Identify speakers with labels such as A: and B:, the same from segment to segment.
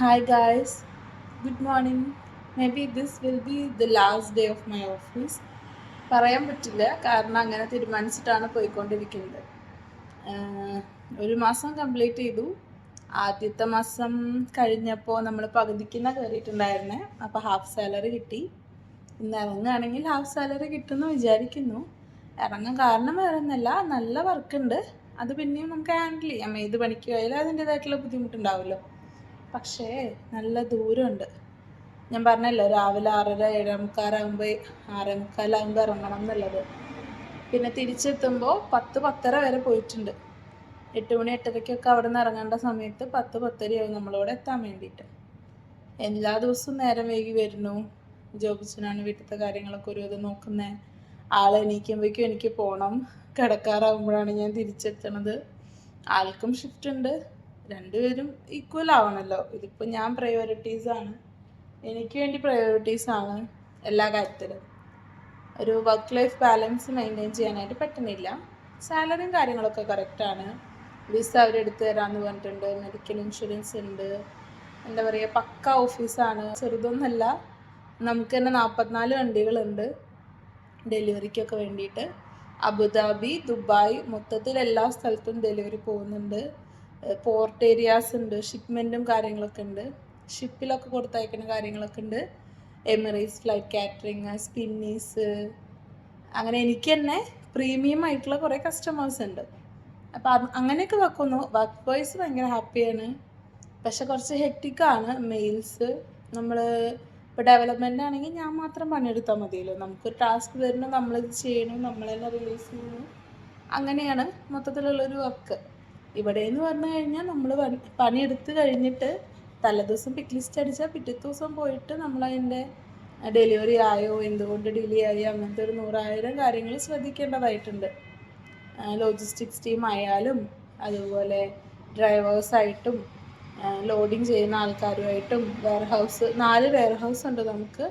A: Hi guys, good morning. Maybe this will be the last day of my office. പറയാൻ പറ്റില്ല. കാരണം അങ്ങനെ തീരുമാനിച്ചിട്ടാണ് പോയിക്കൊണ്ടിരിക്കുന്നത്. ഒരു മാസം കംപ്ലീറ്റ് ചെയ്തു. ആദ്യത്തെ മാസം കഴിഞ്ഞപ്പോൾ നമ്മൾ പകുതിക്കുന്ന കയറിയിട്ടുണ്ടായിരുന്നേ. അപ്പോൾ ഹാഫ് സാലറി കിട്ടി. ഇന്ന് ഇറങ്ങുകയാണെങ്കിൽ ഹാഫ് സാലറി കിട്ടുമെന്ന് വിചാരിക്കുന്നു. ഇറങ്ങാൻ കാരണം വേറെ ഒന്നല്ല നല്ല വർക്ക് ഉണ്ട്. അത് പിന്നെയും നമുക്ക് ഹാൻഡിൽ ചെയ്യാം. ഏത് പണിക്ക് പോയാലും അതിന്റെതായിട്ടുള്ള ബുദ്ധിമുട്ടുണ്ടാവുമല്ലോ. പക്ഷേ നല്ല ദൂരമുണ്ട്. ഞാൻ പറഞ്ഞല്ലോ രാവിലെ ആറര ഏഴേമുക്കാറാകുമ്പോൾ ആറേമുക്കാലാകുമ്പോൾ ആറേ മുക്കാലാകുമ്പോൾ ഇറങ്ങണം എന്നുള്ളത്. പിന്നെ തിരിച്ചെത്തുമ്പോൾ പത്ത് പത്തര വരെ പോയിട്ടുണ്ട്. എട്ട് മണി എട്ടരയ്ക്കൊക്കെ അവിടെ നിന്ന് ഇറങ്ങേണ്ട സമയത്ത് പത്ത് പത്തരയാവും നമ്മളോട് എത്താൻ വേണ്ടിയിട്ട്. എല്ലാ ദിവസവും നേരം വൈകി വരുന്നു. ജോബിച്ചനാണ് വീട്ടിലത്തെ കാര്യങ്ങളൊക്കെ ഒരു ഇത് നോക്കുന്നത് ആൾ എണീക്കുമ്പോഴേക്കും എനിക്ക് പോകണം കിടക്കാറാകുമ്പോഴാണ് ഞാൻ തിരിച്ചെത്തണത്. ആൾക്കും ഷിഫ്റ്റ് ഉണ്ട്. രണ്ടുപേരും ഈക്വൽ ആവണല്ലോ. ഇതിപ്പോൾ ഞാൻ പ്രയോറിറ്റീസ് ആണ്. എനിക്ക് വേണ്ടി പ്രയോറിറ്റീസ് ആണ് എല്ലാ കാര്യത്തിലും. ഒരു വർക്ക് ലൈഫ് ബാലൻസ് മെയിന്റെയിൻ ചെയ്യാനായിട്ട് പറ്റുന്നില്ല. സാലറിയും കാര്യങ്ങളൊക്കെ കറക്റ്റാണ് വിസ അവരെടുത്ത് തരാമെന്ന് പറഞ്ഞിട്ടുണ്ട്. മെഡിക്കൽ ഇൻഷുറൻസ് ഉണ്ട്. എന്താ പറയുക പക്ക ഓഫീസാണ് ചെറുതൊന്നുമല്ല നമുക്ക് തന്നെ നാൽപ്പത്തിനാല് വണ്ടികളുണ്ട്. ഡെലിവറിക്കൊക്കെ വേണ്ടിയിട്ട്. അബുദാബി ദുബായ് മൊത്തത്തിൽ എല്ലാ സ്ഥലത്തും ഡെലിവറി പോകുന്നുണ്ട്. പോർട്ട് ഏരിയാസ് ഉണ്ട് ഷിപ്മെന്റും കാര്യങ്ങളൊക്കെ ഉണ്ട്. ഷിപ്പിലൊക്കെ കൊടുത്തയക്കുന്ന കാര്യങ്ങളൊക്കെ ഉണ്ട്. എമിറേറ്റ്സ് ഫ്ലൈറ്റ് കാറ്ററിങ് സ്പിന്നീസ് അങ്ങനെ എനിക്ക് തന്നെ പ്രീമിയം ആയിട്ടുള്ള കുറേ കസ്റ്റമേഴ്സ് ഉണ്ട്. അപ്പോൾ അങ്ങനെയൊക്കെ വെക്കുന്നു. വർക്ക് ബോയ്സ് ഭയങ്കര ഹാപ്പിയാണ് പക്ഷെ കുറച്ച് ഹെക്റ്റിക്കാണ് മെയിൽസ് നമ്മൾ ഇപ്പോൾ ഡെവലപ്മെന്റ് ആണെങ്കിൽ ഞാൻ മാത്രം പണിയെടുത്താൽ മതിയല്ലോ. നമുക്ക് ടാസ്ക് വരുന്നു നമ്മളിത് ചെയ്യണം നമ്മൾ റിലീസ് ചെയ്യണം അങ്ങനെയാണ് മൊത്തത്തിലുള്ളൊരു വർക്ക് ഇവിടെ എന്ന് പറഞ്ഞു കഴിഞ്ഞാൽ നമ്മൾ പണിയെടുത്ത് കഴിഞ്ഞിട്ട് തലേദിവസം പിക്ക് ലിസ്റ്റ് അടിച്ചാൽ പിറ്റത്തെ ദിവസം പോയിട്ട് നമ്മളതിന്റെ ഡെലിവറി ആയോ എന്തുകൊണ്ട് ഡിലേ ആയി അങ്ങനത്തെ ഒരു നൂറായിരം കാര്യങ്ങൾ ശ്രദ്ധിക്കേണ്ടതായിട്ടുണ്ട്. ലോജിസ്റ്റിക്സ് ടീം ആയാലും അതുപോലെ ഡ്രൈവേഴ്സായിട്ടും ലോഡിങ് ചെയ്യുന്ന ആൾക്കാരുമായിട്ടും വെയർ ഹൗസ് നാല് വെയർ ഹൗസ് ഉണ്ട് നമുക്ക്.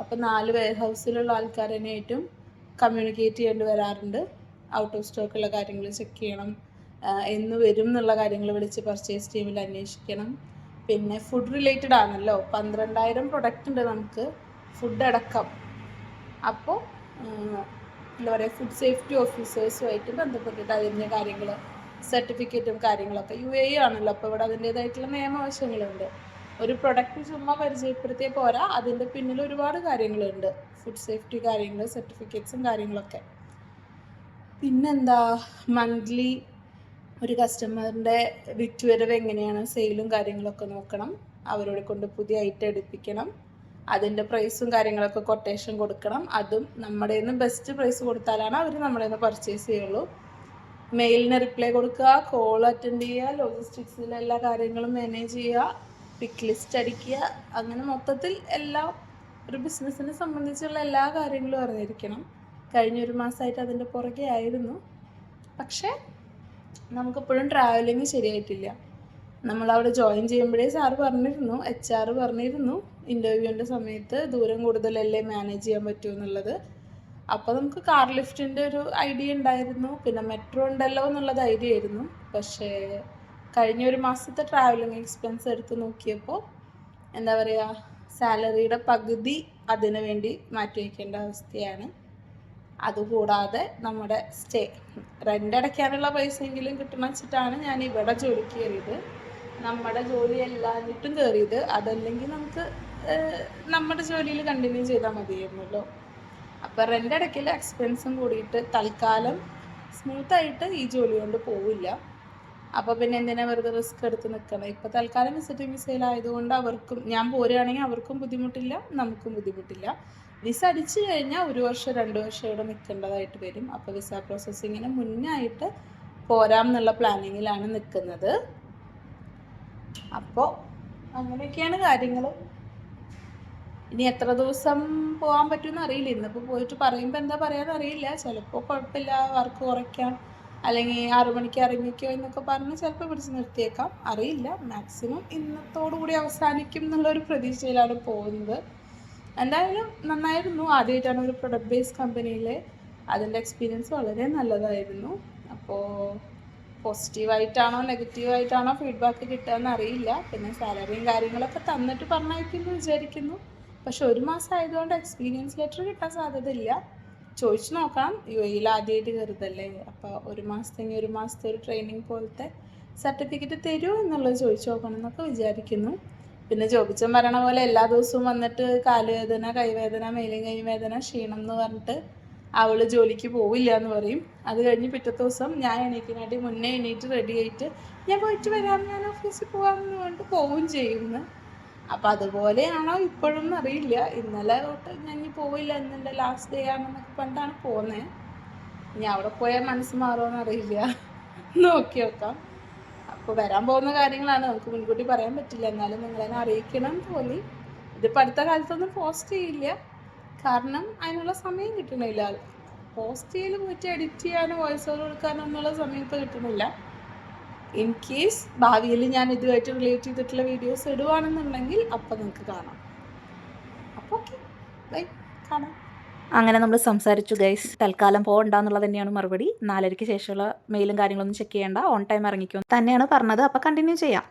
A: അപ്പം നാല് വെയർ ഹൗസിലുള്ള ആൾക്കാരനായിട്ടും കമ്മ്യൂണിക്കേറ്റ് ചെയ്യേണ്ടി വരാറുണ്ട്. ഔട്ട് ഓഫ് സ്റ്റോക്കുള്ള കാര്യങ്ങൾ ചെക്ക് ചെയ്യണം. എന്ന് വരും എന്നുള്ള കാര്യങ്ങൾ വിളിച്ച് പർച്ചേസ് ടീമിൽ അന്വേഷിക്കണം. പിന്നെ ഫുഡ് റിലേറ്റഡ് ആണല്ലോ. പന്ത്രണ്ടായിരം പ്രൊഡക്റ്റ് ഉണ്ട് നമുക്ക്. ഫുഡ് അടക്കം. അപ്പോൾ എന്താ പറയുക ഫുഡ് സേഫ്റ്റി ഓഫീസേഴ്സുമായിട്ട് ബന്ധപ്പെട്ടിട്ട് അതിന്റെ കാര്യങ്ങൾ സർട്ടിഫിക്കറ്റും കാര്യങ്ങളൊക്കെ യു എ ആണല്ലോ. അപ്പോൾ ഇവിടെ അതിന്റേതായിട്ടുള്ള നിയമവശങ്ങളുണ്ട് ഒരു പ്രൊഡക്റ്റ് ചുമ്മാ പരിചയപ്പെടുത്തിയാൽ പോരാ. അതിന്റെ പിന്നിൽ ഒരുപാട് കാര്യങ്ങളുണ്ട്. ഫുഡ് സേഫ്റ്റി കാര്യങ്ങൾ സർട്ടിഫിക്കറ്റ്സും കാര്യങ്ങളൊക്കെ. പിന്നെന്താ? മന്ത്ലി ഒരു കസ്റ്റമറിന്റെ വിറ്റുവരവ് എങ്ങനെയാണ് സെയിലും കാര്യങ്ങളൊക്കെ നോക്കണം. അവരോട് കൊണ്ട് പുതിയ ഐറ്റം എടുപ്പിക്കണം. അതിന്റെ പ്രൈസും കാര്യങ്ങളൊക്കെ കൊട്ടേഷൻ കൊടുക്കണം. അതും നമ്മുടെ നിന്ന് ബെസ്റ്റ് പ്രൈസ് കൊടുത്താലാണ് അവർ നമ്മുടെ നിന്ന് പർച്ചേസ് ചെയ്യുള്ളൂ മെയിലിന് റിപ്ലൈ കൊടുക്കുക കോൾ അറ്റൻഡ് ചെയ്യുക ലോജിസ്റ്റിക്സിലെ എല്ലാ കാര്യങ്ങളും മാനേജ് ചെയ്യുക പിക്ക് ലിസ്റ്റ് അടിക്കുക. അങ്ങനെ മൊത്തത്തിൽ എല്ലാ ഒരു ബിസിനസ്സിനെ സംബന്ധിച്ചുള്ള എല്ലാ കാര്യങ്ങളും അറിഞ്ഞിരിക്കണം. കഴിഞ്ഞ ഒരു മാസമായിട്ട് അതിന്റെ പുറകെ ആയിരുന്നു. പക്ഷേ നമുക്കിപ്പോഴും ട്രാവലിങ് ശരിയായിട്ടില്ല. നമ്മളവിടെ ജോയിൻ ചെയ്യുമ്പോഴേ സാർ പറഞ്ഞിരുന്നു എച്ച് ആർ പറഞ്ഞിരുന്നു ഇന്റർവ്യൂവിന്റെ സമയത്ത് ദൂരം കൂടുതലല്ലേ മാനേജ് ചെയ്യാൻ പറ്റൂ എന്നുള്ളത്. അപ്പോൾ നമുക്ക് കാർ ലിഫ്റ്റിന്റെ ഒരു ഐഡിയ ഉണ്ടായിരുന്നു. പിന്നെ മെട്രോ ഉണ്ടല്ലോ എന്നുള്ളത് ഐഡിയ ആയിരുന്നു. പക്ഷേ കഴിഞ്ഞ ഒരു മാസത്തെ ട്രാവലിംഗ് എക്സ്പെൻസ് എടുത്ത് നോക്കിയപ്പോൾ എന്താ പറയുക സാലറിയുടെ പകുതി അതിനു വേണ്ടി മാറ്റി വയ്ക്കേണ്ട അവസ്ഥയാണ്. അതുകൂടാതെ നമ്മുടെ സ്റ്റേ റെന്റ് അടയ്ക്കാനുള്ള പൈസയെങ്കിലും കിട്ടണം വെച്ചിട്ടാണ് ഞാൻ ഇവിടെ ജോലിക്ക് കയറിയത്. നമ്മുടെ ജോലി എല്ലാഞ്ഞിട്ടും കയറിയത്. അതല്ലെങ്കിൽ നമുക്ക് നമ്മുടെ ജോലിയിൽ കണ്ടിന്യൂ ചെയ്താൽ മതിയായിരുന്നല്ലോ. അപ്പോൾ റെന്റ് അടയ്ക്കൽ എക്സ്പെൻസും കൂടിയിട്ട് തൽക്കാലം സ്മൂത്തായിട്ട് ഈ ജോലി കൊണ്ട് പോവില്ല. അപ്പോൾ പിന്നെ എന്തിനാ വെറുതെ റിസ്ക് എടുത്ത് നിൽക്കണം ഇപ്പോൾ തൽക്കാലം വിസിറ്റിംഗ് വിസയിലായതുകൊണ്ട് അവർക്കും ഞാൻ പോരുകയാണെങ്കിൽ അവർക്കും ബുദ്ധിമുട്ടില്ല നമുക്കും ബുദ്ധിമുട്ടില്ല. വിസ അടിച്ചു കഴിഞ്ഞാൽ ഒരു വർഷം രണ്ട് വർഷം ഇവിടെ നിൽക്കേണ്ടതായിട്ട് വരും. അപ്പോൾ വിസ പ്രോസസ്സിങ്ങിന് മുന്നായിട്ട് പോരാം എന്നുള്ള പ്ലാനിങ്ങിലാണ് നിൽക്കുന്നത്. അപ്പോൾ അങ്ങനെയൊക്കെയാണ് കാര്യങ്ങൾ ഇനി എത്ര ദിവസം പോകാൻ പറ്റുമെന്ന് അറിയില്ല. ഇന്നിപ്പോൾ പോയിട്ട് പറയുമ്പോൾ എന്താ പറയാന്ന് അറിയില്ല. ചിലപ്പോൾ കുഴപ്പമില്ല വർക്ക് കുറയ്ക്കാം. അല്ലെങ്കിൽ ആറു മണിക്ക് ഇറങ്ങിക്കോ എന്നൊക്കെ പറഞ്ഞ് ചിലപ്പോൾ പിടിച്ച് നിർത്തിയേക്കാം. അറിയില്ല. മാക്സിമം ഇന്നത്തോടു കൂടി അവസാനിക്കും എന്നുള്ളൊരു പ്രതീക്ഷയിലാണ് പോകുന്നത്. എന്തായാലും നന്നായിരുന്നു. ആദ്യമായിട്ടാണ് ഒരു പ്രൊഡക്റ്റ് ബേസ്ഡ് കമ്പനിയിൽ അതിന്റെ എക്സ്പീരിയൻസ് വളരെ നല്ലതായിരുന്നു. അപ്പോൾ പോസിറ്റീവായിട്ടാണോ നെഗറ്റീവായിട്ടാണോ ഫീഡ്ബാക്ക് കിട്ടുകയെന്ന് അറിയില്ല. പിന്നെ സാലറിയും കാര്യങ്ങളൊക്കെ തന്നിട്ട് പറഞ്ഞയക്കുമെന്ന് വിചാരിക്കുന്നു. പക്ഷെ ഒരു മാസം ആയതുകൊണ്ട് എക്സ്പീരിയൻസ് ലെറ്റർ കിട്ടാൻ സാധ്യതയില്ല. ചോദിച്ചു നോക്കാം. യു എയിൽ ആദ്യമായിട്ട് കരുതല്ലേ? അപ്പോൾ ഒരു മാസത്തെ ഒരു മാസത്തെ ഒരു ട്രെയിനിങ് പോലത്തെ സർട്ടിഫിക്കറ്റ് തരുമോ എന്നുള്ളത് ചോദിച്ചു നോക്കണം എന്നൊക്കെ വിചാരിക്കുന്നു. പിന്നെ ജോബിച്ചൻ പറയണ പോലെ എല്ലാ ദിവസവും വന്നിട്ട് കാലുവേദന കൈവേദന മേലും കൈവേദന ക്ഷീണം എന്ന് പറഞ്ഞിട്ട് അവൾ ജോലിക്ക് പോവില്ല എന്ന് പറയും. അത് കഴിഞ്ഞ് പിറ്റത്തെ ദിവസം ഞാൻ എണീക്കിനായിട്ട് മുന്നേ എണീറ്റ് റെഡി ആയിട്ട് ഞാൻ പോയിട്ട് വരാം ഞാൻ ഓഫീസിൽ പോകാമെന്ന് പറഞ്ഞിട്ട് പോവുകയും ചെയ്യുന്നു അപ്പം അതുപോലെയാണോ ഇപ്പോഴും അറിയില്ല. ഇന്നലെ തൊട്ട് ഞാൻ ഇനി പോവില്ല ഇന്നെന്റെ ലാസ്റ്റ് ഡേ ആണെന്നൊക്കെ പണ്ടാണ് പോകുന്നത് ഇനി അവിടെ പോയാൽ മനസ്സ് മാറുമോ അറിയില്ല. നോക്കി നോക്കാം. അപ്പോൾ വരാൻ പോകുന്ന കാര്യങ്ങളാണ്. നമുക്ക് മുൻകൂട്ടി പറയാൻ പറ്റില്ല. എന്നാലും നിങ്ങളെന്നെ അറിയിക്കണം തോന്നി. ഇതിപ്പോൾ അടുത്ത കാലത്തൊന്നും പോസ്റ്റ് ചെയ്യില്ല. കാരണം അതിനുള്ള സമയം കിട്ടണില്ല. പോസ്റ്റ് ചെയ്യൽ പോയിട്ട് എഡിറ്റ് ചെയ്യാനോ വോയിസ് ഓവർ കൊടുക്കാനോ എന്നുള്ള സമയം ഇപ്പോൾ കിട്ടണില്ല. ഇൻ കേസ് ഭാവിയിൽ ഞാൻ ഇതുമായിട്ട് റിലേറ്റ് ചെയ്തിട്ടുള്ള വീഡിയോസ് ഇടുവാണെന്നുണ്ടെങ്കിൽ അപ്പോൾ നിങ്ങൾക്ക് കാണാം. അപ്പോൾ ഓക്കെ ബൈ കാണാം.
B: അങ്ങനെ നമ്മൾ സംസാരിച്ചു ഗൈസ് തൽക്കാലം പോകണ്ടെന്നുള്ളത് തന്നെയാണ് മറുപടി. നാലരയ്ക്ക് ശേഷമുള്ള മെയിലും കാര്യങ്ങളൊന്നും ചെക്ക് ചെയ്യേണ്ട. ഓൺ ടൈം ഇറങ്ങിക്കും. തന്നെയാണ് പറഞ്ഞത്. അപ്പോൾ കണ്ടിന്യൂ ചെയ്യാം.